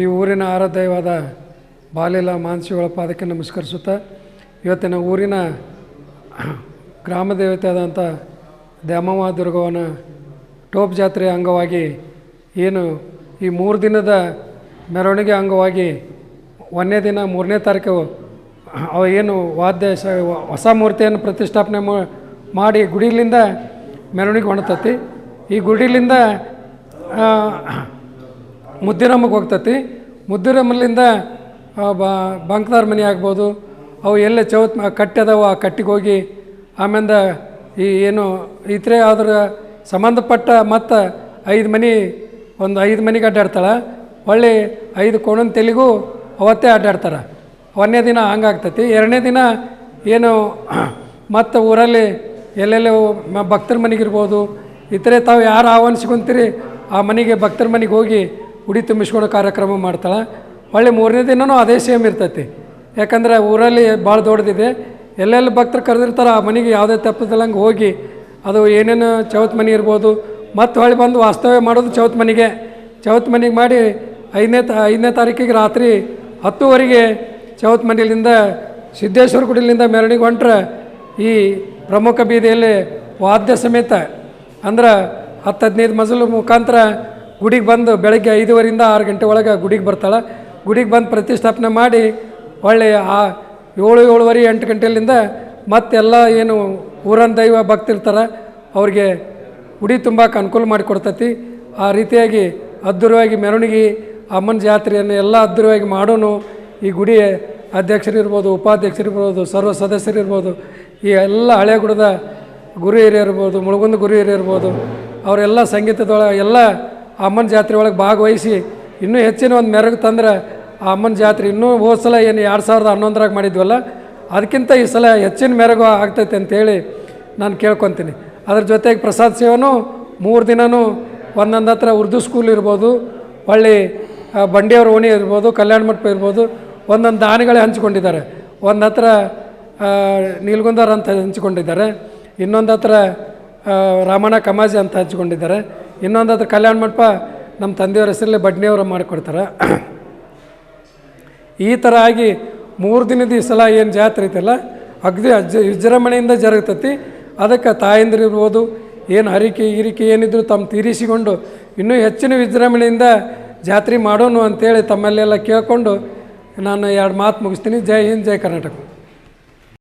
ಈ ಊರಿನ ಆರಾಧ್ಯವಾದ ಬಾಲಿಲ ಮಾನಸಿಗಳ ಅದಕ್ಕೆ ನಮಸ್ಕರಿಸುತ್ತಾ, ಇವತ್ತಿನ ಊರಿನ ಗ್ರಾಮ ದೇವತೆ ಆದಂಥ ದ್ಯಾಮವ್ವ ದುರ್ಗವನ ಟೋಪ್ ಜಾತ್ರೆಯ ಅಂಗವಾಗಿ ಏನು ಈ ಮೂರು ದಿನದ ಮೆರವಣಿಗೆ ಅಂಗವಾಗಿ ಒಂದನೇ ದಿನ, ಮೂರನೇ ತಾರೀಕು ಅವ ಏನು ವಾದ್ಯ ಹೊಸ ಮೂರ್ತಿಯನ್ನು ಪ್ರತಿಷ್ಠಾಪನೆ ಮಾಡಿ ಗುಡಿಲಿಂದ ಮೆರವಣಿಗೆ ಹೊಣತತಿ ಈ ಗುಡಿಲಿಂದ ಮುದ್ದಿರಮ್ಮಗೆ ಹೋಗ್ತತಿ. ಮುದ್ದಿರಮ್ಮಲಿಂದ ಬಂಕ್ದಾರ ಮನೆ ಆಗ್ಬೋದು. ಅವು ಎಲ್ಲ ಚೌತ್ ಕಟ್ಟಿ ಆ ಕಟ್ಟಿಗೆ ಹೋಗಿ ಆಮೇಲೆ ಈ ಏನು, ಇತರೆ ಅದ್ರ ಸಂಬಂಧಪಟ್ಟ ಮತ್ತು ಐದು ಮನೆ, ಒಂದು ಐದು ಮನೆಗೆ ಅಡ್ಡಾಡ್ತಾಳೆ. ಹೊಳ್ಳಿ ಐದು ಕೋಣನ ತೆಲಿಗೂ ಅವತ್ತೇ ಅಡ್ಡಾಡ್ತಾರೆ. ಒಂದನೇ ದಿನ ಹಂಗಾಗ್ತತಿ. ಎರಡನೇ ದಿನ ಏನು, ಮತ್ತು ಊರಲ್ಲಿ ಎಲ್ಲೆಲ್ಲಿ ಭಕ್ತರ ಮನೆಗಿರ್ಬೋದು ಇತರೆ ತಾವು ಯಾರು ಆಹ್ವಾನಿಸ್ಕೊಂತೀರಿ, ಆ ಮನೆಗೆ ಭಕ್ತರ ಮನೆಗೆ ಹೋಗಿ ಉಡಿ ತುಂಬಿಸ್ಕೊಳ್ಳೋ ಕಾರ್ಯಕ್ರಮ ಮಾಡ್ತಾಳೆ. ಹೊಳ್ಳಿ ಮೂರನೇ ದಿನವೂ ಅದೇ ಸೇಮ್ ಇರ್ತೈತಿ. ಯಾಕಂದ್ರೆ ಊರಲ್ಲಿ ಭಾಳ ದೊಡ್ಡದಿದೆ. ಎಲ್ಲೆಲ್ಲಿ ಭಕ್ತರು ಕರೆದಿರ್ತಾರೆ ಆ ಮನೆಗೆ ಯಾವುದೇ ತಪ್ಪದಲ್ಲಂಗೆ ಹೋಗಿ ಅದು ಏನೇನು ಚೌತ್ ಮನೆ ಇರ್ಬೋದು. ಮತ್ತು ಹೊಳ್ಳಿ ಬಂದು ವಾಸ್ತವ್ಯ ಮಾಡೋದು ಚೌತ್ ಮನೆಗೆ. ಚೌತ್ ಮನೆಗೆ ಮಾಡಿ ಐದನೇ ತ, ಐದನೇ ತಾರೀಕಿಗೆ ರಾತ್ರಿ ಹತ್ತುವರೆಗೆ ಚೌತ್ ಮನೆಯಿಂದ ಸಿದ್ದೇಶ್ವರ ಗುಡಿಲಿಂದ ಮೆರವಣಿಗೆ ಹೊಂಟ್ರೆ ಈ ಪ್ರಮುಖ ಬೀದಿಯಲ್ಲಿ ವಾದ್ಯ ಸಮೇತ ಅಂದ್ರೆ ಹತ್ತು ಹದಿನೈದು ಮಜಲು ಮುಖಾಂತರ ಗುಡಿಗೆ ಬಂದು ಬೆಳಗ್ಗೆ ಐದುವರೆಯಿಂದ ಆರು ಗಂಟೆ ಒಳಗೆ ಗುಡಿಗೆ ಬರ್ತಾಳೆ. ಗುಡಿಗೆ ಬಂದು ಪ್ರತಿಷ್ಠಾಪನೆ ಮಾಡಿ ಒಳ್ಳೆಯ ಆ ಏಳು, ಏಳುವರೆ, ಎಂಟು ಗಂಟೆಲಿಂದ ಮತ್ತೆಲ್ಲ ಏನು ಊರನ್ ದೈವ ಭಕ್ತಿರ್ತಾರೆ ಅವ್ರಿಗೆ ಗುಡಿ ತುಂಬಕ್ಕೆ ಅನುಕೂಲ ಮಾಡಿಕೊಡ್ತತಿ ಆ ರೀತಿಯಾಗಿ ಅದ್ಧೂರವಾಗಿ ಮೆರವಣಿಗೆ, ಅಮ್ಮನ ಜಾತ್ರೆಯನ್ನು ಎಲ್ಲ ಅದ್ಧೂರವಾಗಿ ಮಾಡೋನು. ಈ ಗುಡಿ ಅಧ್ಯಕ್ಷರಿರ್ಬೋದು, ಉಪಾಧ್ಯಕ್ಷರಿರ್ಬೋದು, ಸರ್ವ ಸದಸ್ಯರಿರ್ಬೋದು, ಈ ಎಲ್ಲ ಹಳೆ ಗುಡದ ಗುರು ಹಿರಿಯರಿರ್ಬೋದು, ಮುಳುಗುಂದ ಗುರು ಹಿರಿಯರಿರ್ಬೋದು, ಅವರೆಲ್ಲ ಸಂಗೀತದೊಳಗೆ ಎಲ್ಲ ಅಮ್ಮನ ಜಾತ್ರೆ ಒಳಗೆ ಭಾಗವಹಿಸಿ ಇನ್ನೂ ಹೆಚ್ಚಿನ ಒಂದು ಮೆರಗು ತಂದ್ರೆ ಆ ಅಮ್ಮನ ಜಾತ್ರೆ ಇನ್ನೂ ಹೋದ ಸಲ ಏನು ಎರಡು ಸಾವಿರದ ಹನ್ನೊಂದರಾಗ ಮಾಡಿದ್ವಲ್ಲ, ಅದಕ್ಕಿಂತ ಈ ಸಲ ಹೆಚ್ಚಿನ ಮೆರಗು ಆಗ್ತೈತೆ ಅಂತೇಳಿ ನಾನು ಕೇಳ್ಕೊತೀನಿ. ಅದ್ರ ಜೊತೆಗೆ ಪ್ರಸಾದ ಸೇವನು ಮೂರು ದಿನವೂ ಒಂದೊಂದು ಹತ್ರ ಉರ್ದು ಸ್ಕೂಲ್ ಇರ್ಬೋದು, ಹೊಳ್ಳಿ ಬಂಡಿಯವ್ರ ಓಣಿ ಇರ್ಬೋದು, ಕಲ್ಯಾಣ ಮಂಟಪ ಇರ್ಬೋದು, ಒಂದೊಂದು ದಾನಿಗಳೇ ಹಂಚಿಕೊಂಡಿದ್ದಾರೆ. ಒಂದು ಹತ್ರ ನೀಲ್ಗುಂದರ್ ಅಂತ ಹಂಚಿಕೊಂಡಿದ್ದಾರೆ, ಇನ್ನೊಂದು ಹತ್ರ ರಾಮಣ್ಣ ಕಮಾಜಿ ಅಂತ ಹಂಚ್ಕೊಂಡಿದ್ದಾರೆ. ಇನ್ನೊಂದು ಅದ್ರ ಕಲ್ಯಾಣ ಮಂಟಪ ನಮ್ಮ ತಂದೆಯವ್ರ ಹೆಸರಲ್ಲೇ ಬಡ್ನೆಯವರು ಮಾಡಿಕೊಡ್ತಾರೆ. ಈ ಥರ ಆಗಿ ಮೂರು ದಿನದ ಈ ಸಲ ಏನು ಜಾತ್ರೆ ಐತಲ್ಲ, ಅಗ್ದಿ ಅಜ್ಜ ವಿಜೃಂಭಣೆಯಿಂದ ಜರುಗ್ತತಿ. ಅದಕ್ಕೆ ತಾಯಂದಿರು ಇರ್ಬೋದು, ಏನು ಹರಿಕೆ ಹಿರಿಕೆ ಏನಿದ್ರು ತಮ್ಮ ತೀರಿಸಿಕೊಂಡು ಇನ್ನೂ ಹೆಚ್ಚಿನ ವಿಜೃಂಭಣೆಯಿಂದ ಜಾತ್ರೆ ಮಾಡೋನು ಅಂತೇಳಿ ತಮ್ಮಲ್ಲೆಲ್ಲ ಕೇಳಿಕೊಂಡು ನಾನು ಎರಡು ಮಾತು ಮುಗಿಸ್ತೀನಿ. ಜೈ ಹಿಂದ್, ಜೈ ಕರ್ನಾಟಕ.